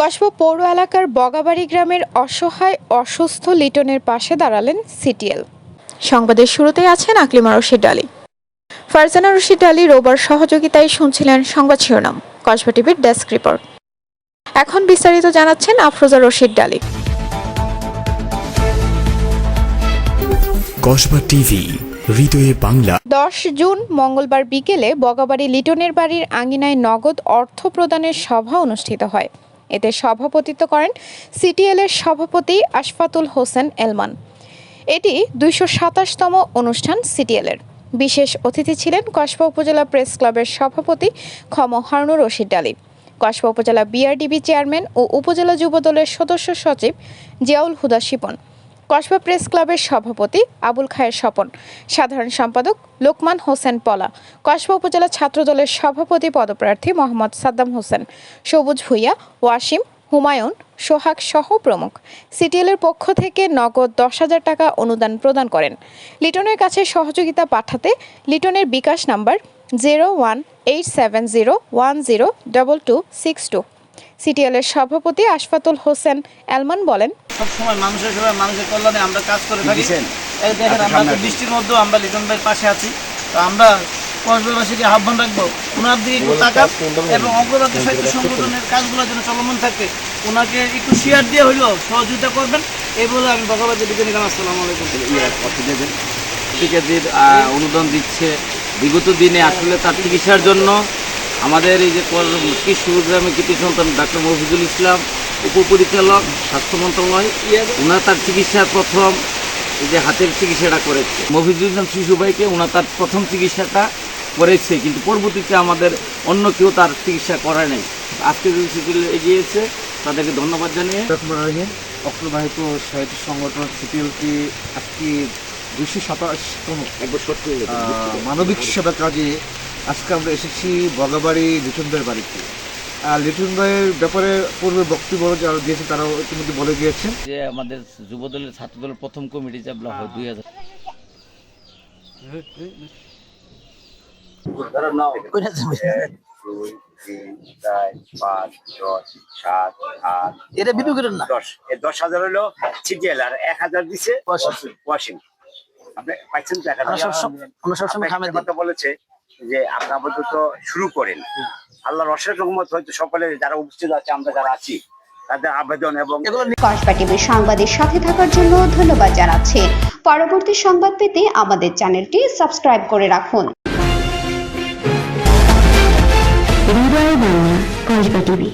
কসবা পৌর এলাকার বগাবাড়ি গ্রামের অসহায় অসুস্থ লিটনের পাশে দাঁড়ালেন সিটিএল। সংবাদের শুরুতেই আছেন আকলিমা রশিদ আলী। ফারজানা রশিদ আলী রোবার সহযোগিতায় শুনছিলেন সংবাদ শিরোনাম কসবা টিভির ডেস্ক রিপোর্ট। এখন বিস্তারিত জানাচ্ছেন আফরোজা রশিদ ডালি কসবা টিভি হৃদয়ে বাংলা। দশ জুন মঙ্গলবার বিকেলে বগাবাড়ি লিটনের বাড়ির আঙ্গিনায় নগদ অর্থ প্রদানের সভা অনুষ্ঠিত হয়। এতে সভাপতিত্ব করেন সিটিএলের সভাপতি আশফাতুল হোসেন এলমান। এটি দুইশো সাতাশতম অনুষ্ঠান সিটিএলের। বিশেষ অতিথি ছিলেন কসবা উপজেলা প্রেস ক্লাবের সভাপতি খম হারুনুর রশিদ ডালি কসবা উপজেলা বিআরডিবি চেয়ারম্যান ও উপজেলা যুবদলের সদস্য সচিব জিয়াউল হুদা শিপন। কসবা প্রেস ক্লাবের সভাপতি আবুল খায়ের স্বপন, সাধারণ সম্পাদক লোকমান হোসেন পলা, কসবা উপজেলা ছাত্রদলের সভাপতি পদপ্রার্থী মোহাম্মদ সাদ্দাম হোসেন, সবুজ ভুইয়া, ওয়াসিম, হুমায়ুন, সোহাগ সহ প্রমুখ। সিটিএলের পক্ষ থেকে নগদ দশ হাজার টাকা অনুদান প্রদান করেন। লিটনের কাছে সহযোগিতা পাঠাতে লিটনের bKash number zero one eight seven zero one zero double two six two. সিটিএলের সভাপতি আশফাতুল হোসেন এলমান বলেন সবসময় মানুষের সেবা মানুষের কল্যাণে আমরা কাজ করে থাকি। এই দেখেন আমরা তো বৃষ্টির মধ্যেও আমরা লিটন ভাইয়ের পাশে আছি। তো আমরা কসবাবাসীকে আহ্বান রাখব ওনার দিকে একটু তাকান এবং অগ্রগতি সাহিত্য সংগঠনের কাজগুলো যেন চলমান থাকে। ওনাকে একটু শেয়ার দিয়ে হইলেও সহযোগিতা করবেন। এই বলে আমি ভগবানের দিকে নিলাম আসসালামু আলাইকুম। অনুদান দিচ্ছে। বিগত দিনে আসলে তার চিকিৎসার জন্য আমাদের এই যে কৃষ্ণ গ্রামে কৃতি সন্তান ডাক্তার মফিজুল ইসলাম উপপরিচালক স্বাস্থ্য মন্ত্রণালয় ওনার তার চিকিৎসার প্রথম এই যে হাতের চিকিৎসাটা করেছে। মফিজুল ইসলাম শিশু ভাইকে ওনার তার প্রথম চিকিৎসাটা করেছে কিন্তু পরবর্তীতে আমাদের অন্য কেউ তার চিকিৎসা করায় নাই। আজকে যদি শিশু এগিয়েছে তাদেরকে ধন্যবাদ জানিয়ে অগ্রবাহিত সাহিত্য সংগঠন সিপিএলটি আজকে দুইশো সাতাশতম মানবিক সেবা কাজে আজকে আমরা এসেছি বগাবাড়ি লিটনদের বাড়িতে। আর লিটন ভাইয়ের ব্যাপারে পূর্বে বক্তব্য যারা দিয়েছে তারাও ইতিমধ্যে বলে গিয়েছেন। যে আমাদের যুবদলের ছাত্রদলের প্রথম কমিটি চাপলা হয় দুই হাজার তিন চার পাঁচ দশ। এটা করেন না দশ হাজার হলো সিটিএল আর এক হাজার দিছে ওয়াশিং। আপনি পাইছেন তো এক হাজার? আমরা আমরা সবসময় কথা বলেছে যে আপনি আপাতত শুরু করেন। আল্লাহ অশেষ রহমত হয়তো সকলে যারা উপস্থিত আছে আমরা যারা আছি তাদের আবেদন এবং কসবা টিভির সংবাদের সাথে থাকার জন্য ধন্যবাদ জানাচ্ছি। পরবর্তী সংবাদ পেতে আমাদের চ্যানেলটি সাবস্ক্রাইব করে রাখুন। হৃদয় বাংলা কসবা টিভি।